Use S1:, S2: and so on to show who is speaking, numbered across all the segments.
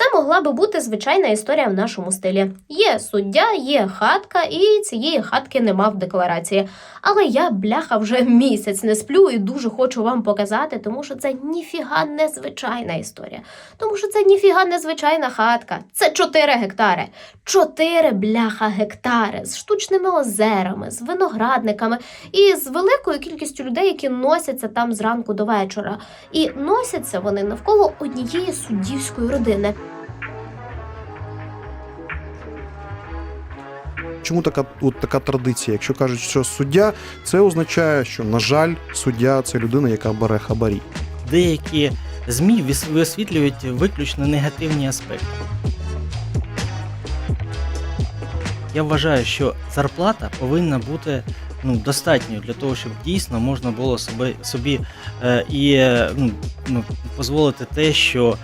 S1: Це могла би бути звичайна історія в нашому стилі. Є суддя, є хатка, і цієї хатки нема в декларації. Але я, бляха, вже місяць не сплю і дуже хочу вам показати, тому що це ніфіга не звичайна історія. Тому що це ніфіга не звичайна хатка. Це 4 гектари. 4 бляха гектари з штучними озерами, з виноградниками і з великою кількістю людей, які носяться там зранку до вечора. І носяться вони навколо однієї суддівської родини.
S2: Чому така от така традиція? Якщо кажуть, що суддя, це означає, що на жаль, суддя це людина, яка бере хабарі.
S3: Деякі ЗМІ вис- висвітлюють виключно негативні аспекти. Я вважаю, що зарплата повинна бути ну, достатньою для того, щоб дійсно можна було собі, собі е, і е, ну, ну, дозволити те, що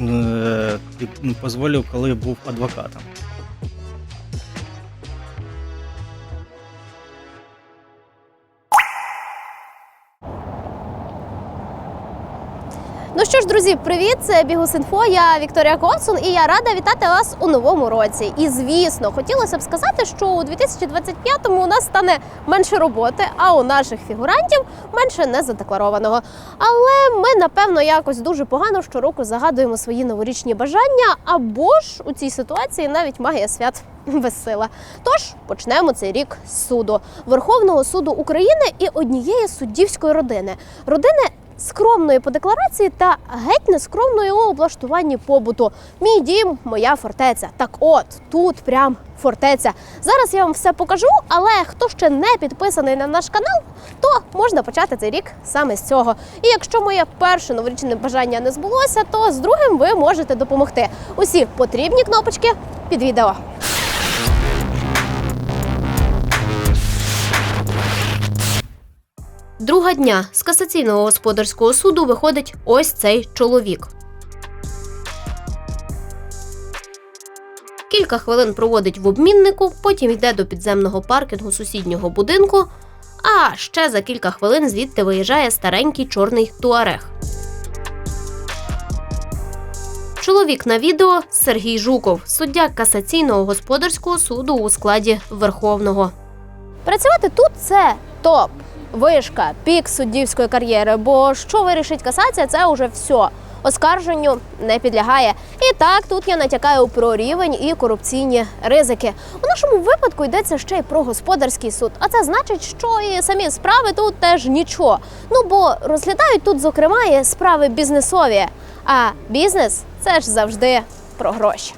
S3: е, ти ну, дозволив, коли був адвокатом.
S4: Друзі, привіт! Це Бігус.Інфо, Я Вікторія Ковцун, і я рада вітати вас у новому році. І звісно, хотілося б сказати, що у 2025-му у нас стане менше роботи, а у наших фігурантів менше незадекларованого. Але ми, напевно, якось дуже погано щороку загадуємо свої новорічні бажання, або ж у цій ситуації навіть магія свят безсила. Тож почнемо цей рік з суду Верховного суду України і однієї суддівської родини. Родини скромної по декларації та геть нескромної у облаштуванні побуту. Мій дім, моя фортеця. Так от тут прям фортеця. Зараз я вам все покажу, але хто ще не підписаний на наш канал, то можна почати цей рік саме з цього. І якщо моє перше новорічне бажання не збулося, то з другим ви можете допомогти. Усі потрібні кнопочки під відео.
S1: Друга дня з касаційного господарського суду виходить ось цей чоловік. Кілька хвилин проводить в обміннику, потім йде до підземного паркінгу сусіднього будинку. А ще за кілька хвилин звідти виїжджає старенький чорний туарег. Чоловік на відео Сергій Жуков, суддя касаційного господарського суду у складі Верховного.
S4: Працювати тут це топ, вишка, пік суддівської кар'єри. Бо що вирішить касація, це уже все. Оскарженню не підлягає. І так тут я натякаю про рівень і корупційні ризики. У нашому випадку йдеться ще й про господарський суд. А це значить, що і самі справи тут теж нічого. Ну бо розглядають тут, зокрема, і справи бізнесові. А бізнес це ж завжди про гроші.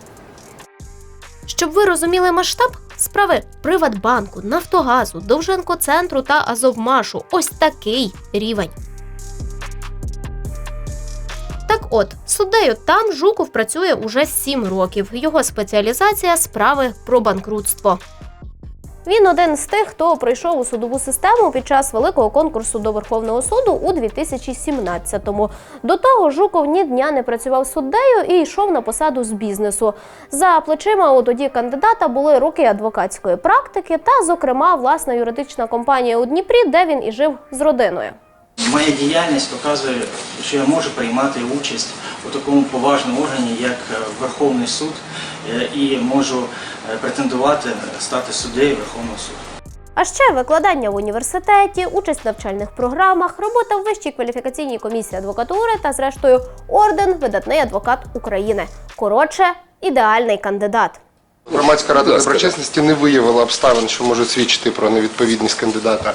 S1: Щоб ви розуміли масштаб, справи Приватбанку, Нафтогазу, Довженко-центру та Азовмашу ось такий рівень. Так от, суддею там Жуков працює уже 7 років. Його спеціалізація справи про банкрутство.
S4: Він один з тих, хто пройшов у судову систему під час великого конкурсу до Верховного суду у 2017-му. До того Жуков ні дня не працював суддею і йшов на посаду з бізнесу. За плечима у тоді кандидата були роки адвокатської практики та, зокрема, власна юридична компанія у Дніпрі, де він і жив з родиною.
S3: Моя діяльність показує, що я можу приймати участь у такому поважному органі, як е, Верховний суд, і можу е, претендувати стати суддею Верховного суду.
S4: А ще викладання в університеті, участь в навчальних програмах, робота в вищій кваліфікаційній комісії адвокатури та, зрештою, орден видатний адвокат України. Коротше, ідеальний кандидат.
S5: Громадська рада доброчесності не виявила обставин, що можуть свідчити про невідповідність кандидата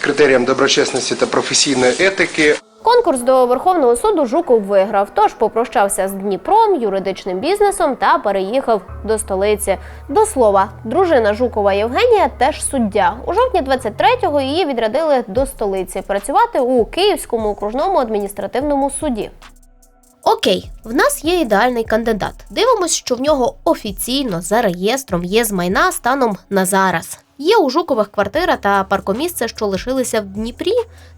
S5: критеріям доброчесності та професійної етики.
S4: Конкурс до Верховного суду Жуков виграв, тож попрощався з Дніпром, юридичним бізнесом та переїхав до столиці. До слова, дружина Жукова Євгенія теж суддя. У жовтні 23-го її відрядили до столиці працювати у Київському окружному адміністративному суді.
S1: Окей, в нас є ідеальний кандидат. Дивимось, що в нього офіційно за реєстром є з майна станом на зараз. Є у Жукових квартира та паркомісце, що лишилися в Дніпрі.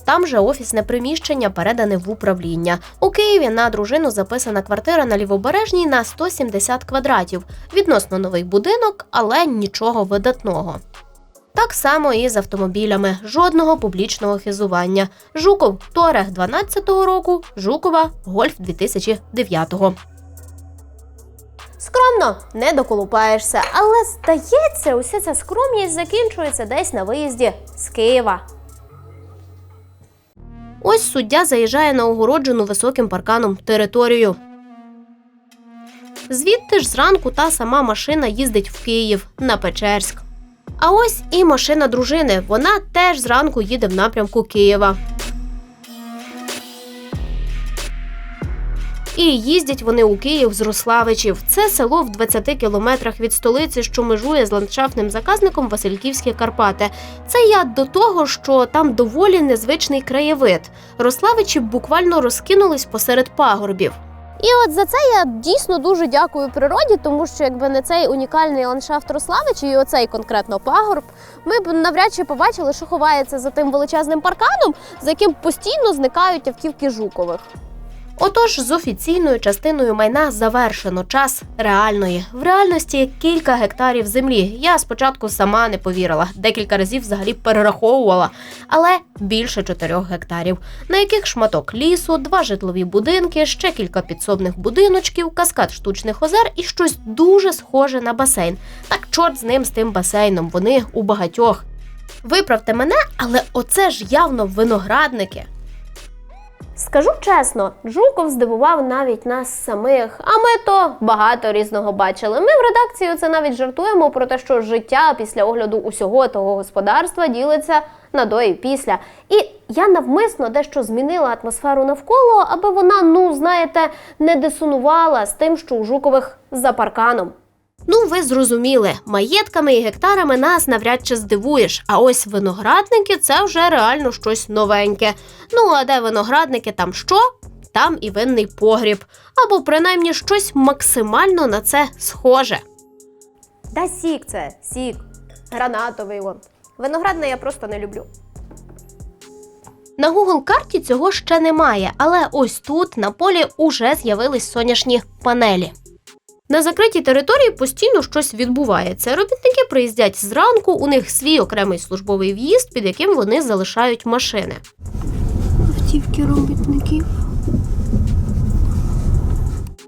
S1: Там же офісне приміщення передане в управління. У Києві на дружину записана квартира на лівобережній на 170 квадратів. Відносно новий будинок, але нічого видатного. Так само і з автомобілями. Жодного публічного хизування. Жуков Туарег 12-го року, Жукова Гольф 2009-го.
S6: Скромно не доколупаєшся, але здається, уся ця скромність закінчується десь на виїзді з Києва.
S4: Ось суддя заїжджає на огороджену високим парканом територію. Звідти ж зранку та сама машина їздить в Київ на Печерськ. А ось і машина дружини. Вона теж зранку їде в напрямку Києва. І їздять вони у Київ з Руславичів. Це село в 20 кілометрах від столиці, що межує з ландшафтним заказником Васильківські Карпати. Це я до того, що там доволі незвичний краєвид. Рославичі буквально розкинулись посеред пагорбів.
S6: І от за це я дійсно дуже дякую природі, тому що якби не цей унікальний ландшафт Рославичі і оцей конкретно пагорб, ми б навряд чи побачили, що ховається за тим величезним парканом, за яким постійно зникають автівки Жукових.
S4: Отож, з офіційною частиною майна завершено час реальної. В реальності кілька гектарів землі. Я спочатку сама не повірила, декілька разів взагалі перераховувала, але більше чотирьох гектарів, на яких шматок лісу, два житлові будинки, ще кілька підсобних будиночків, каскад штучних озер і щось дуже схоже на басейн. Так чорт з ним з тим басейном. Вони у багатьох. Виправте мене, але оце ж явно виноградники.
S6: Скажу чесно, Жуков здивував навіть нас самих, а ми то багато різного бачили. Ми в редакції це навіть жартуємо про те, що життя після огляду усього того господарства ділиться на до і після. І я навмисно дещо змінила атмосферу навколо, аби вона, ну знаєте, не дисонувала з тим, що у Жукових за парканом.
S4: Ну, ви зрозуміли, маєтками і гектарами нас навряд чи здивуєш. А ось виноградники це вже реально щось новеньке. Ну, а де виноградники, там що? Там і винний погріб. Або принаймні щось максимально на це схоже.
S6: Да сік це, сік. Гранатовий вон. Виноградне я просто не люблю.
S4: На Google карті цього ще немає, але ось тут на полі уже з'явились сонячні панелі. На закритій території постійно щось відбувається. Робітники приїздять зранку, у них свій окремий службовий в'їзд, під яким вони залишають машини.
S6: Автівки робітників.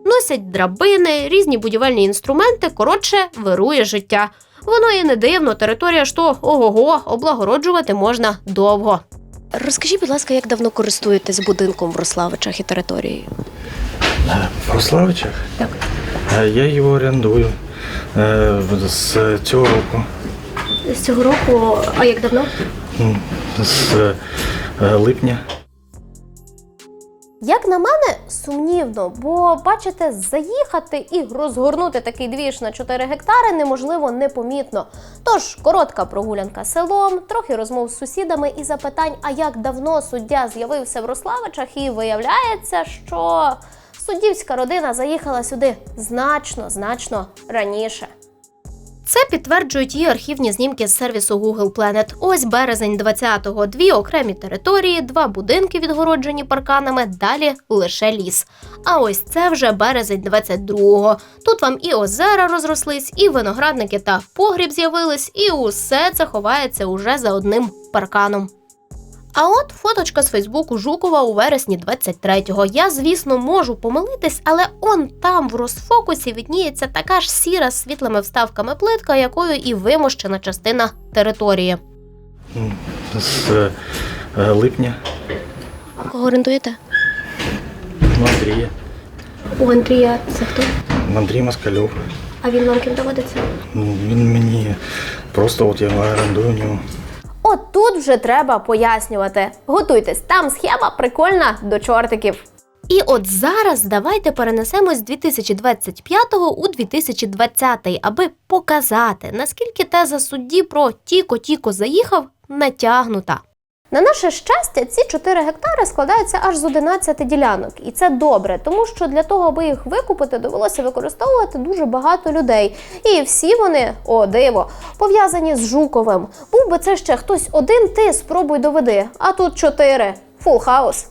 S4: Носять драбини, різні будівельні інструменти. Коротше, вирує життя. Воно і не дивно, територія ж то ого-го, облагороджувати можна довго. Розкажіть, будь ласка, як давно користуєтесь будинком в Рославичах і територією?
S7: Е, В Рославичах?
S4: Так.
S7: Е, Я його орендую е, з цього року,
S4: З цього року, а як давно?
S7: з липня.
S6: Як на мене, сумнівно, бо бачите, заїхати і розгорнути такий двіж на 4 гектари неможливо непомітно. Тож коротка прогулянка селом, трохи розмов з сусідами і запитань, а як давно суддя з'явився в Рославичах, і виявляється, що суддівська родина заїхала сюди значно, значно раніше.
S4: Це підтверджують і архівні знімки з сервісу Google Planet. Ось березень 20-го. Дві окремі території, два будинки відгороджені парканами, далі лише ліс. А ось це вже березень 22-го. Тут вам і озера розрослись, і виноградники та погріб з'явились, і усе це ховається уже за одним парканом. А от фоточка з Фейсбуку Жукова у вересні 23-го. Я, звісно, можу помилитись, але он там в розфокусі відніється така ж сіра з світлими вставками плитка, якою і вимощена частина території.
S7: З е, липня
S4: Кого орендуєте?
S7: у Андрія.
S4: У Андрія це хто?
S7: Андрій Москальов.
S4: А він вам ким доводиться?
S7: М, Він мені просто от я орендую у нього.
S6: Тут вже треба пояснювати. Готуйтесь, там схема прикольна до чортиків.
S4: І от зараз давайте перенесемось з 2025 у 2020, аби показати, наскільки теза судді про тіко-тіко заїхав натягнута.
S6: На наше щастя, ці 4 гектари складаються аж з 11 ділянок, і це добре, тому що для того, аби їх викупити, довелося використовувати дуже багато людей. І всі вони, о диво, пов'язані з Жуковим. Був би це ще хтось один, ти спробуй доведи. А тут 4. Фул хаус.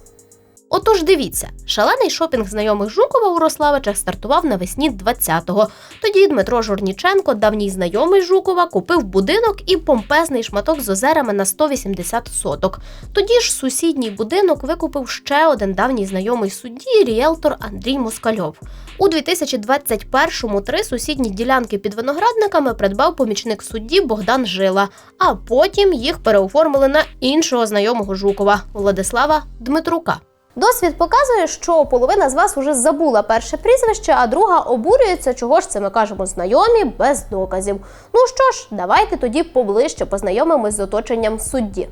S1: Отож, дивіться, шалений шопінг знайомих Жукова у Рославичах стартував навесні 20-го. Тоді Дмитро Журніченко, давній знайомий Жукова, купив будинок і помпезний шматок з озерами на 180 соток. Тоді ж сусідній будинок викупив ще один давній знайомий судді ріелтор Андрій Москальов. У 2021-му три сусідні ділянки під виноградниками придбав помічник судді Богдан Жила, а потім їх переоформили на іншого знайомого Жукова Владислава Дмитрука.
S4: Досвід показує, що половина з вас уже забула перше прізвище, а друга обурюється, чого ж це ми кажемо знайомі без доказів. Ну що ж, давайте тоді поближче познайомимось з оточенням судді.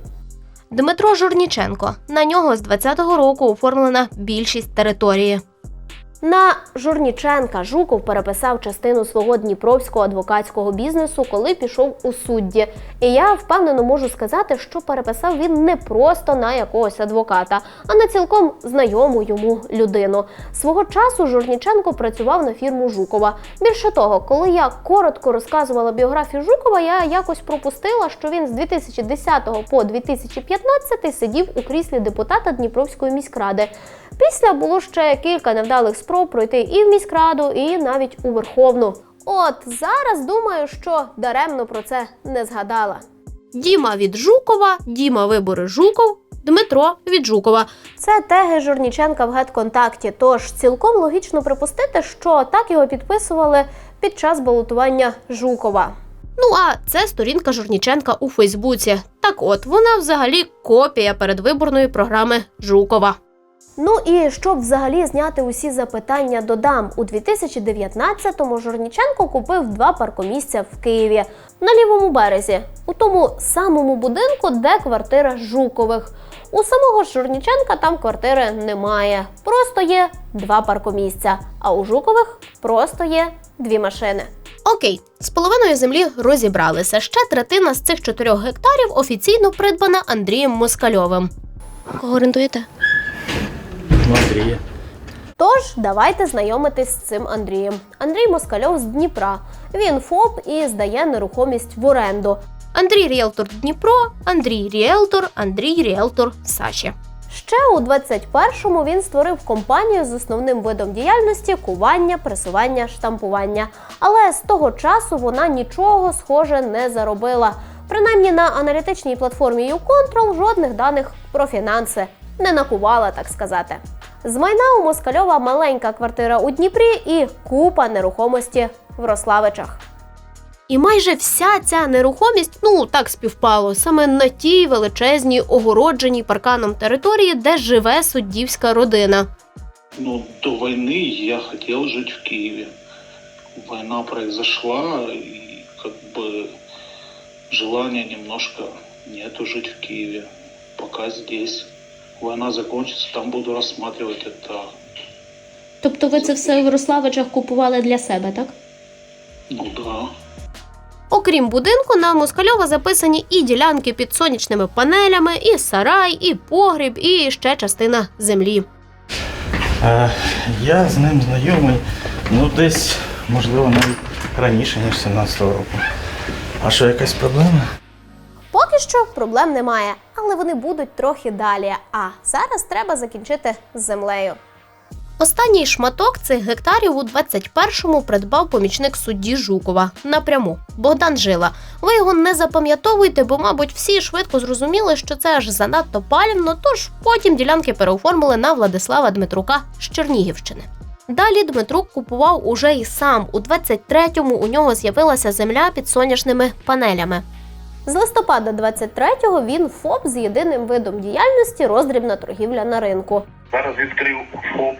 S1: Дмитро Журніченко. На нього з 20-го року оформлена більшість території.
S4: На Журніченка Жуков переписав частину свого дніпровського адвокатського бізнесу, коли пішов у судді. І я впевнено можу сказати, що переписав він не просто на якогось адвоката, а на цілком знайому йому людину. Свого часу Журніченко працював на фірму Жукова. Більше того, коли я коротко розказувала біографію Жукова, я якось пропустила, що він з 2010 по 2015 сидів у кріслі депутата Дніпровської міськради. Після було ще кілька невдалих спроб пройти і в міськраду, і навіть у Верховну. От зараз думаю, що даремно про це не згадала.
S1: Діма від Жукова, Діма вибори Жуков, Дмитро від Жукова.
S4: Це теги Журніченка в гетконтакті, тож цілком логічно припустити, що так його підписували під час балотування Жукова.
S1: Ну а це сторінка Журніченка у Фейсбуці. Так от, вона взагалі копія передвиборної програми Жукова.
S4: Ну і щоб взагалі зняти усі запитання, додам у 2019-му Журніченко купив два паркомісця в Києві на лівому березі, у тому самому будинку, де квартира Жукових. У самого ж Журніченка там квартири немає, просто є два паркомісця. А у Жукових просто є дві машини.
S1: Окей, з половиною землі розібралися. Ще третина з цих чотирьох гектарів офіційно придбана Андрієм Москальовим. Кого орендуєте?
S7: Ну, Андрія.
S4: Тож давайте знайомитись з цим Андрієм. Андрій Москальов з Дніпра. Він ФОП і здає нерухомість в оренду.
S1: Андрій Ріелтор Дніпро, Андрій Ріелтор, Андрій Ріелтор Саші.
S4: Ще у 21-му він створив компанію з основним видом діяльності кування, пресування, штампування. Але з того часу вона нічого схоже не заробила. Принаймні на аналітичній платформі YouControl жодних даних про фінанси не накувала, так сказати. З майна у Москальова маленька квартира у Дніпрі і купа нерухомості в Рославичах.
S1: І майже вся ця нерухомість, ну так співпало, саме на тій величезній огородженій парканом території, де живе суддівська родина.
S8: Ну, до войны я хотел жить в Киеве. Война произошла, и как бы желания немножко нету жить в Киеве. Пока здесь. Война закончится, там буду рассматривать это.
S1: Тобто ви це все в Рославичах купували для себе, так?
S8: Ну да.
S1: Окрім будинку, на Москальова записані і ділянки під сонячними панелями, і сарай, і погріб, і ще частина землі.
S7: Е, я з ним знайомий, ну десь, можливо, навіть раніше, ніж 17-го року. А що, якась проблема?
S4: Поки що проблем немає, але вони будуть трохи далі. А зараз треба закінчити з землею.
S1: Останній шматок цих гектарів у 21-му придбав помічник судді Жукова напряму Богдан Жила. Ви його не запам'ятовуйте, бо, мабуть, всі швидко зрозуміли, що це аж занадто палівно, тож потім ділянки переоформили на Владислава Дмитрука з Чернігівщини. Далі Дмитрук купував уже і сам. У 23-му у нього з'явилася земля під соняшними панелями.
S4: З листопада 23-го він ФОП з єдиним видом діяльності роздрібна торгівля на ринку.
S9: Зараз відкрив ФОП,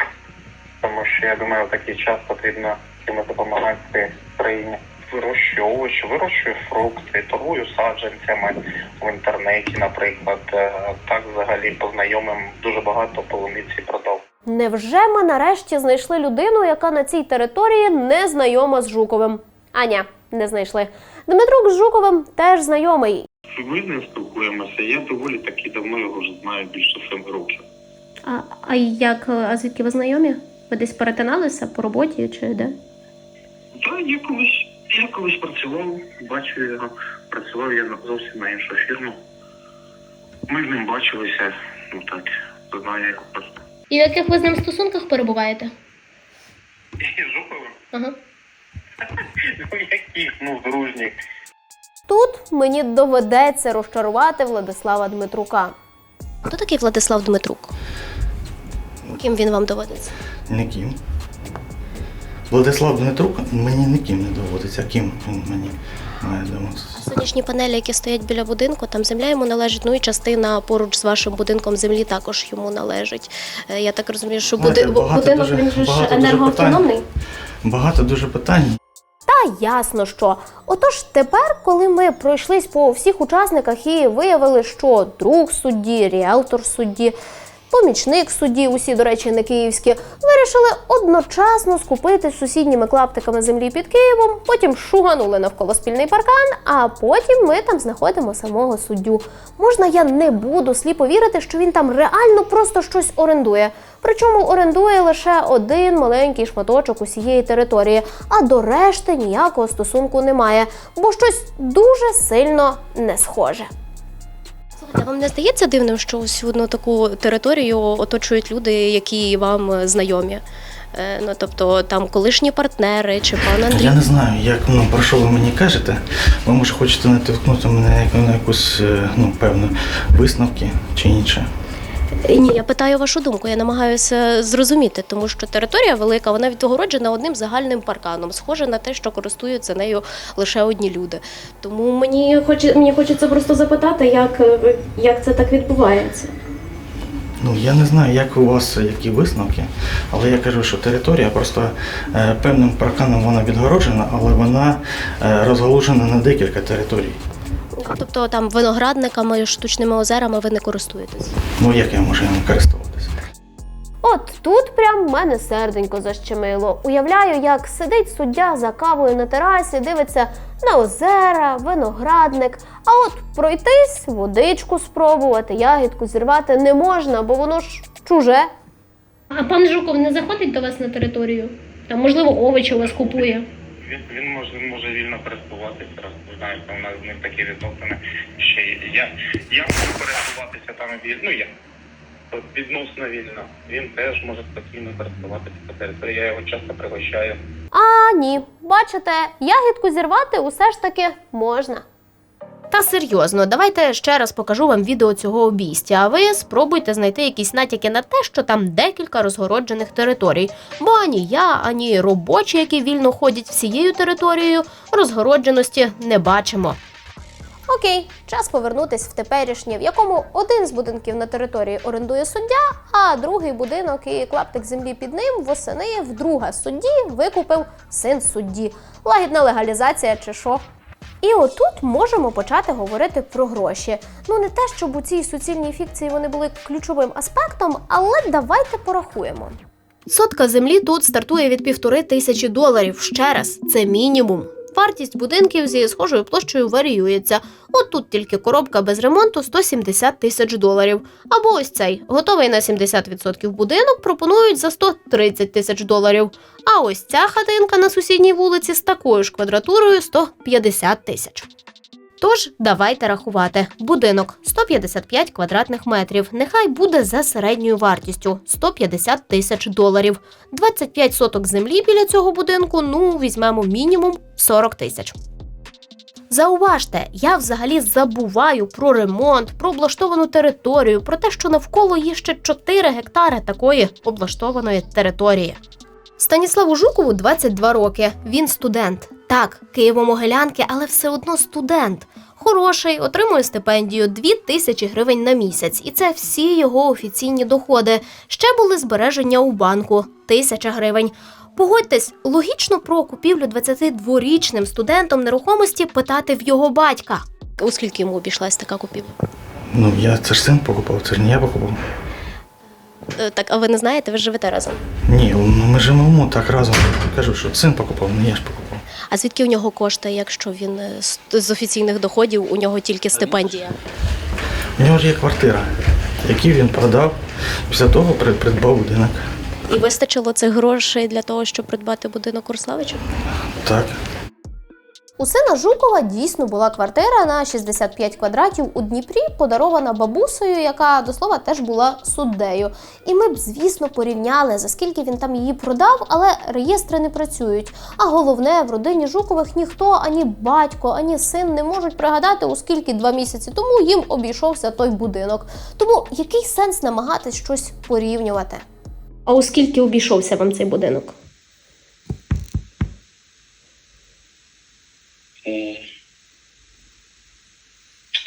S9: тому що я думаю, в такий час потрібно чимось допомагати країні. Вирощую овочі, вирощую фрукти, торгую саджанцями в інтернеті, наприклад. Е, Так взагалі по знайомим дуже багато полуниці продав.
S4: Невже ми нарешті знайшли людину, яка на цій території не знайома з Жуковим? Аня, не знайшли. Дмитрук з Жуковим теж знайомий.
S9: Ми не спілкуємося. Я доволі таки давно його вже знаю більше семи років.
S1: А, а як, а звідки ви знайомі? Ви десь перетиналися по роботі чи де?
S9: Так, я колись, я колись працював, бачу його, працював я зовсім на іншу фірму. Ми з ним бачилися, ну так, знаю його просто.
S4: І в яких ви з ним стосунках перебуваєте?
S9: І з Жуковим?
S4: Ага.
S9: Ну, яких? Ну, дружніх.
S10: Тут мені доведеться розчарувати Владислава Дмитрука.
S4: Хто такий Владислав Дмитрук? Ким він вам доводиться?
S7: Ніким. Владислав Дмитрук мені ніким не доводиться. Ким він мені має доводитися?
S4: Сонячні панелі, які стоять біля будинку, там земля йому належить. Ну і частина поруч з вашим будинком землі також йому належить. Е, Я так розумію, що
S7: Знаєте,
S4: буди...
S7: багато
S4: будинок
S7: дуже-
S4: він же ж
S7: багато дуже
S4: енергоавтономний.
S7: Багато дуже питань.
S10: Ясно що. Отож, тепер, коли ми пройшлись по всіх учасниках і виявили, що друг судді, ріелтор судді, помічник судді, усі, до речі, не київські, вирішили одночасно скупити сусідніми клаптиками землі під Києвом, потім шуганули навколо спільний паркан, а потім ми там знаходимо самого суддю. Можна я не буду сліпо вірити, що він там реально просто щось орендує. Причому орендує лише один маленький шматочок усієї території, а до решти ніякого стосунку немає, бо щось дуже сильно не схоже.
S4: Слухайте, вам не здається дивним, що ось одну таку територію оточують люди, які вам е, знайомі? Е, Ну тобто там колишні партнери чи пан Андрій.
S7: Я не знаю, як ну, про що ви мені кажете. Ви може хочете натикнути мене як- на якусь е, ну, певну висновки чи інше.
S4: Е, Ні, я питаю вашу думку. Я намагаюся зрозуміти, тому що територія велика, вона відгороджена одним загальним парканом, схоже на те, що користуються нею лише одні люди. Тому мені хоче мені хочеться просто запитати, як, як це так відбувається.
S7: Ну я не знаю, як у вас які висновки, але я кажу, що територія просто е, певним парканом вона відгороджена, але вона е, розгалужена на декілька територій.
S4: Тобто там виноградниками, штучними озерами ви не користуєтесь.
S7: Ну як я можу ним користуватися?
S10: От тут прям мене серденько защемило. Уявляю, як сидить суддя за кавою на терасі, дивиться на озера, виноградник. А от пройтись, водичку спробувати, ягідку зірвати не можна, бо воно ж чуже.
S4: А пан Жуков не заходить до вас на територію? Там, можливо, овочі у вас купує.
S9: Він, він може, він може вільно пересуватися. Знаєте, у нас з ним такі відносини. Ще я, я можу пересуватися там вільно. Ну я відносно вільно. Він теж може спокійно пересуватися по території. Я його часто пригощаю.
S10: А ні, бачите, ягідку зірвати усе ж таки можна.
S4: Та серйозно, давайте ще раз покажу вам відео цього обійстя, а ви спробуйте знайти якісь натяки на те, що там декілька розгороджених територій. Бо ані я, ані робочі, які вільно ходять всією територією, розгородженості не бачимо.
S10: Окей, час повернутись в теперішнє, в якому один з будинків на території орендує суддя, а другий будинок і клаптик землі під ним восени вдруге судді викупив син судді. Лагідна легалізація чи що? І отут можемо почати говорити про гроші. Ну не те, щоб у цій суцільній фікції вони були ключовим аспектом, але давайте порахуємо.
S4: Сотка землі тут стартує від півтори тисячі доларів. Ще раз, це мінімум. Вартість будинків зі схожою площею варіюється. От тут тільки коробка без ремонту 170 тисяч доларів. Або ось цей готовий на 70% будинок пропонують за 130 тисяч доларів. А ось ця хатинка на сусідній вулиці з такою ж квадратурою 150 тисяч. Тож давайте рахувати. Будинок 155 квадратних метрів. Нехай буде за середньою вартістю 150 тисяч доларів. 25 соток землі біля цього будинку. Ну візьмемо мінімум 40 тисяч. Зауважте, я взагалі забуваю про ремонт, про облаштовану територію, про те, що навколо є ще 4 гектари такої облаштованої території. Станіславу Жукову 22 роки. Він студент. Так, Києво-Могилянки, але все одно студент. Хороший, отримує стипендію 2 тисячі гривень на місяць, і це всі його офіційні доходи. Ще були збереження у банку тисяча гривень. Погодьтесь, логічно про купівлю 22-річним студентом нерухомості питати в його батька. У скільки йому обійшлась така купівля?
S7: Ну я це ж син покупав, це ж не я покупав.
S4: Е, Так, а ви не знаєте, ви живете разом.
S7: Ні, ну, ми живемо так разом. Кажу, що син покупав, не я ж покупав.
S4: А звідки у нього кошти, якщо він е, з- з офіційних доходів у нього тільки стипендія?
S7: У нього ж є квартира, яку він продав, після того придбав будинок.
S4: І вистачило цих грошей для того, щоб придбати будинок Урславича?
S7: Так.
S4: У сина Жукова дійсно була квартира на 65 квадратів у Дніпрі, подарована бабусею, яка до слова теж була суддею. І ми б, звісно, порівняли, за скільки він там її продав, але реєстри не працюють. А головне, в родині Жукових ніхто, ані батько, ані син не можуть пригадати, у скільки два місяці тому їм обійшовся той будинок. Тому який сенс намагатись щось порівнювати?
S1: А у скільки обійшовся вам цей будинок?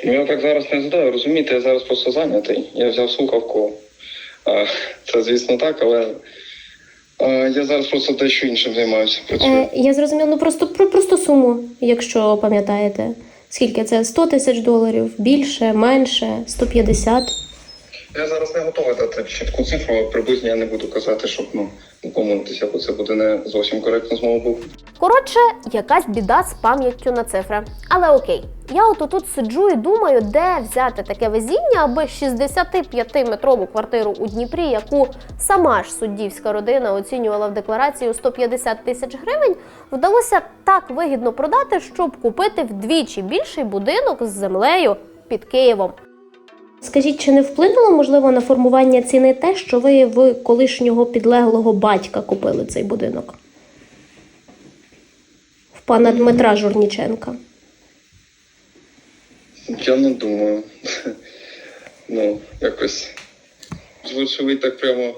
S11: Ну, я так зараз не згадаю, розумієте, я зараз просто зайнятий. Я взяв слухавку. Це, звісно, так, але я зараз просто дещо іншим займаюся. Працюю.
S1: Е, я зрозуміла, ну просто про просто суму, якщо пам'ятаєте. Скільки це? 100 тисяч доларів, більше, менше, 150.
S11: Я зараз не готовий дати чітку цифру, приблизно я не буду казати, щоб ну, помилитися, бо це буде не зовсім коректно з мого.
S4: Коротше, якась біда з пам'яттю на цифри. Але окей, я от тут сиджу і думаю, де взяти таке везіння, аби 65-метрову квартиру у Дніпрі, яку сама ж суддівська родина оцінювала в декларації у 150 тисяч гривень, вдалося так вигідно продати, щоб купити вдвічі більший будинок з землею під Києвом.
S1: Скажіть, чи не вплинуло можливо на формування ціни те, що ви в колишнього підлеглого батька купили цей будинок? В пана Дмитра Журніченка.
S11: Я не думаю. Ну, якось. Вочевидь, так прямо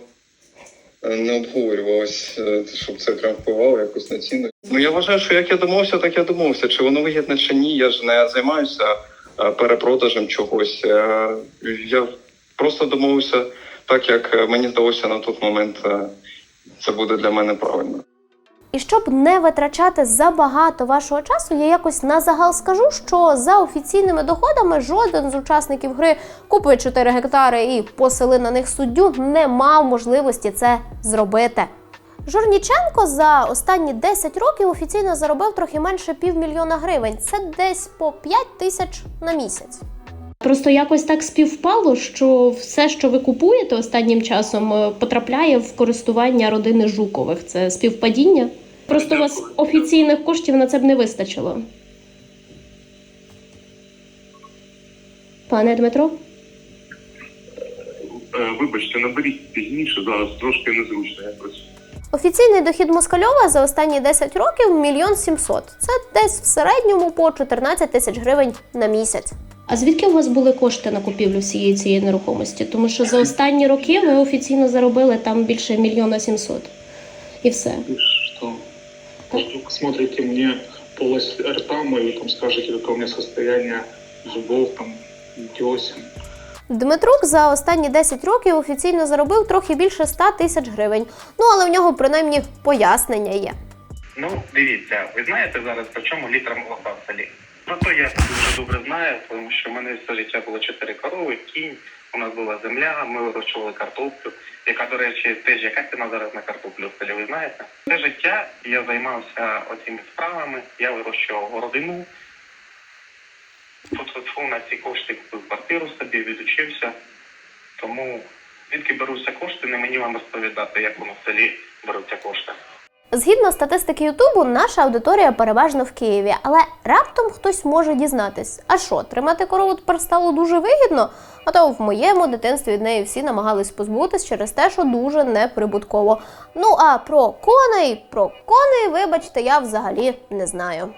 S11: е, не обговорювалось, е, щоб це прям впливало якось на ціну. Ну я вважаю, що як я домовився, так я домовився. Чи воно вигідне, чи ні, я ж не займаюся перепродажем чогось. Е, Я просто домовився так, як е, мені здалося на той момент. е, Це буде для мене правильно.
S4: І щоб не витрачати забагато вашого часу, я якось на загал скажу, що за офіційними доходами жоден з учасників гри купив 4 гектари і посели на них суддю не мав можливості це зробити. Журніченко за останні 10 років офіційно заробив трохи менше півмільйона гривень. Це десь по 5 тисяч на місяць.
S1: Просто якось так співпало, що все, що ви купуєте останнім часом, е, потрапляє в користування родини Жукових. Це співпадіння. Просто у вас офіційних коштів на це б не вистачило. Пане Дмитро?
S12: Е, Вибачте, наберіть пізніше, зараз трошки незручно якось.
S4: Офіційний дохід Москальова за останні 10 років мільйон сімсот. Це десь в середньому по 14 тисяч гривень на місяць.
S1: А звідки у вас були кошти на купівлю всієї цієї нерухомості? Тому що за останні роки ви офіційно заробили там більше мільйона сімсот. І все.
S8: Что? Вдруг смотрите мне полость рта мою, там скажете, какое у меня состояние зубов, там, десен.
S4: Дмитрук за останні 10 років офіційно заробив трохи більше 100 тисяч гривень. Ну але в нього принаймні пояснення є.
S9: Ну, дивіться, ви знаєте зараз, по чому літр молока в селі? Про то я дуже добре знаю, тому що в мене все життя було чотири корови, кінь, у нас була земля, ми вирощували картоплю, яка, до речі, теж яка ціна зараз на картоплю в селі, ви знаєте? Все життя я займався оцими справами, я вирощував городину, Фу-фу-фу, на ці кошти купив квартиру собі, відучився. Тому звідки беруться кошти, не мені вам розповідати, як воно в селі беруться кошти.
S4: Згідно статистики Ютубу, наша аудиторія переважно в Києві, але раптом хтось може дізнатись, а що, тримати корову тепер стало дуже вигідно? А то в моєму дитинстві від неї всі намагались позбутись через те, що дуже неприбутково. Ну а про коней, про коней, вибачте, я взагалі не знаю.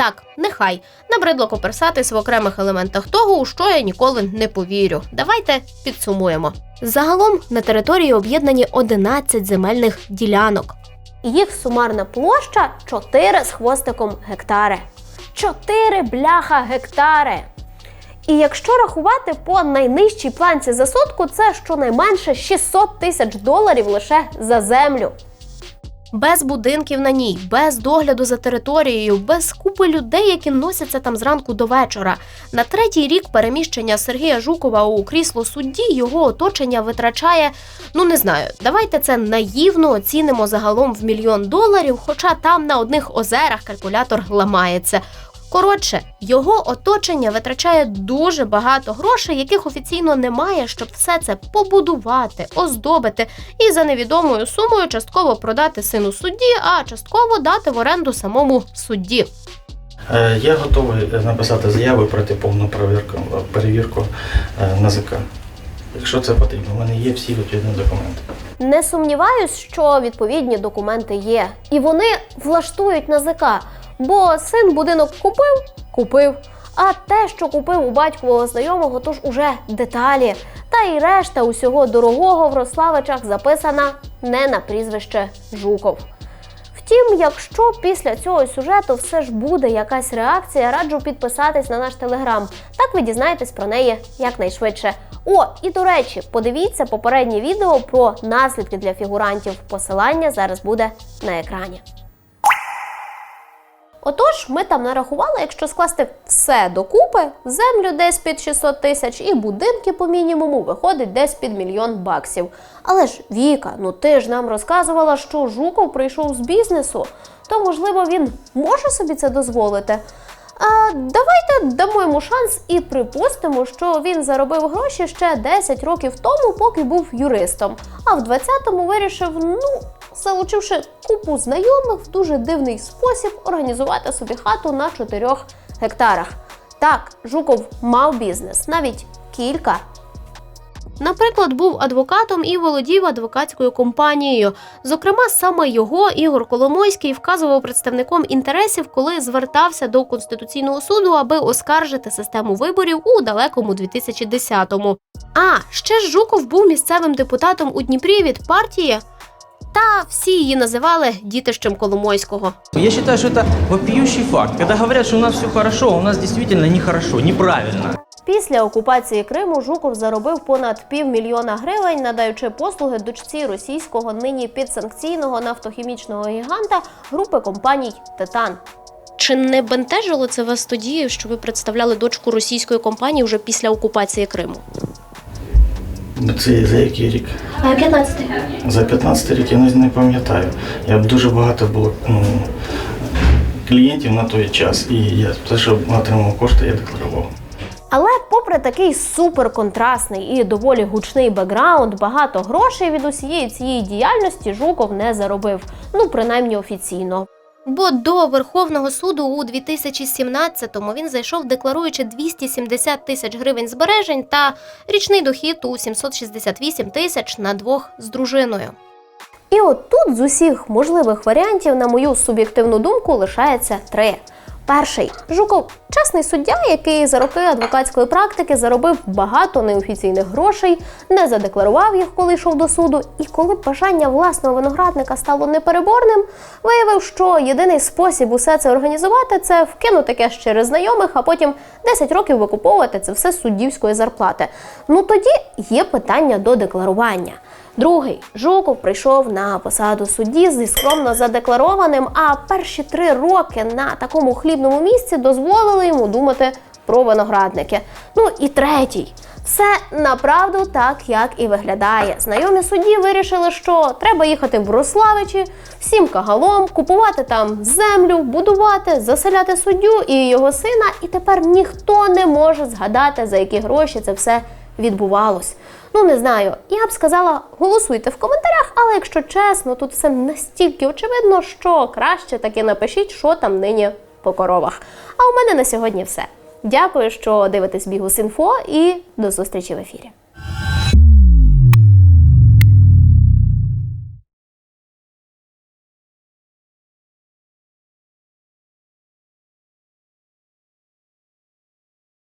S4: Так, нехай набридло коперсатись в окремих елементах того, у що я ніколи не повірю. Давайте підсумуємо. Загалом на території об'єднані 11 земельних ділянок. Їх сумарна площа 4 з хвостиком гектари. 4 бляха гектари. І якщо рахувати по найнижчій планці за сотку, це щонайменше 600 тисяч доларів лише за землю. Без будинків на ній, без догляду за територією, без купи людей, які носяться там зранку до вечора. На третій рік переміщення Сергія Жукова у крісло судді його оточення витрачає, ну не знаю, давайте це наївно оцінимо загалом в мільйон доларів, хоча там на одних озерах калькулятор ламається. Коротше, його оточення витрачає дуже багато грошей, яких офіційно немає, щоб все це побудувати, оздобити і за невідомою сумою частково продати сину судді, а частково дати в оренду самому судді.
S7: Е, Я готовий написати заяву проти повну перевірку, перевірку е, НАЗК. Якщо це потрібно, у мене є всі відповідні документи.
S4: Не сумніваюсь, що відповідні документи є, і вони влаштують НАЗК, бо син будинок купив, купив. А те, що купив у батькового знайомого, то ж уже деталі. Та й решта усього дорогого в Рославичах записана не на прізвище Жуков. Втім, якщо після цього сюжету все ж буде якась реакція, раджу підписатись на наш телеграм. Так ви дізнаєтесь про неї якнайшвидше. О, і до речі, подивіться попереднє відео про наслідки для фігурантів. Посилання зараз буде на екрані. Отож, ми там нарахували, якщо скласти все докупи, землю десь під 600 тисяч і будинки по мінімуму виходить десь під мільйон баксів. Але ж Віка, ну ти ж нам розказувала, що Жуков прийшов з бізнесу, то можливо він може собі це дозволити. А давайте дамо йому шанс і припустимо, що він заробив гроші ще 10 років тому, поки був юристом. А в 20-му вирішив, ну, залучивши купу знайомих в дуже дивний спосіб організувати собі хату на 4 гектарах. Так, Жуков мав бізнес, навіть кілька.
S1: Наприклад, був адвокатом і володів адвокатською компанією. Зокрема, саме його Ігор Коломойський вказував представником інтересів, коли звертався до конституційного суду, аби оскаржити систему виборів у далекому 2010-му. А ще ж Жуков був місцевим депутатом у Дніпрі від партії. Та всі її називали дітищем Коломойського.
S13: Я считаю, что это вопиющий факт. Когда говорят, что у нас все хорошо, у нас действительно нехорошо, неправильно.
S4: Після окупації Криму Жуков заробив понад півмільйона гривень, надаючи послуги дочці російського нині підсанкційного нафтохімічного гіганта групи компаній Титан.
S1: Чи не бентежило це вас тоді, що ви представляли дочку російської компанії вже після окупації Криму?
S7: Це за який рік?
S1: 15
S7: За 15 рік я не не пам'ятаю. Я б дуже багато було ну, клієнтів на той час. І я те, що отримав кошти, я декларував.
S4: Але попри такий суперконтрастний і доволі гучний бекграунд, багато грошей від усієї цієї діяльності Жуков не заробив, ну принаймні офіційно.
S1: Бо до Верховного суду у 2017-му він зайшов, декларуючи 270 тисяч гривень збережень та річний дохід у 768 тисяч на двох з дружиною.
S4: І от тут з усіх можливих варіантів, на мою суб'єктивну думку, лишається три. Перший Жуков чесний суддя, який за роки адвокатської практики заробив багато неофіційних грошей, не задекларував їх, коли йшов до суду. І коли бажання власного виноградника стало непереборним, виявив, що єдиний спосіб усе це організувати це вкинути кеш через знайомих, а потім 10 років викуповувати це все з суддівської зарплати. Ну тоді є питання до декларування. Другий Жуков прийшов на посаду судді зі скромно задекларованим, а перші три роки на такому хлібному місці дозволили йому думати про виноградники. Ну і третій. Все направду так, як і виглядає. Знайомі судді вирішили, що треба їхати в Рославичі, всім кагалом, купувати там землю, будувати, заселяти суддю і його сина. І тепер ніхто не може згадати, за які гроші це все відбувалось. Ну не знаю, я б сказала, голосуйте в коментарях, але якщо чесно, тут все настільки очевидно, що краще таки напишіть, що там нині по коровах. А у мене на сьогодні все. Дякую, що дивитесь Бігус.Інфо і до зустрічі в ефірі.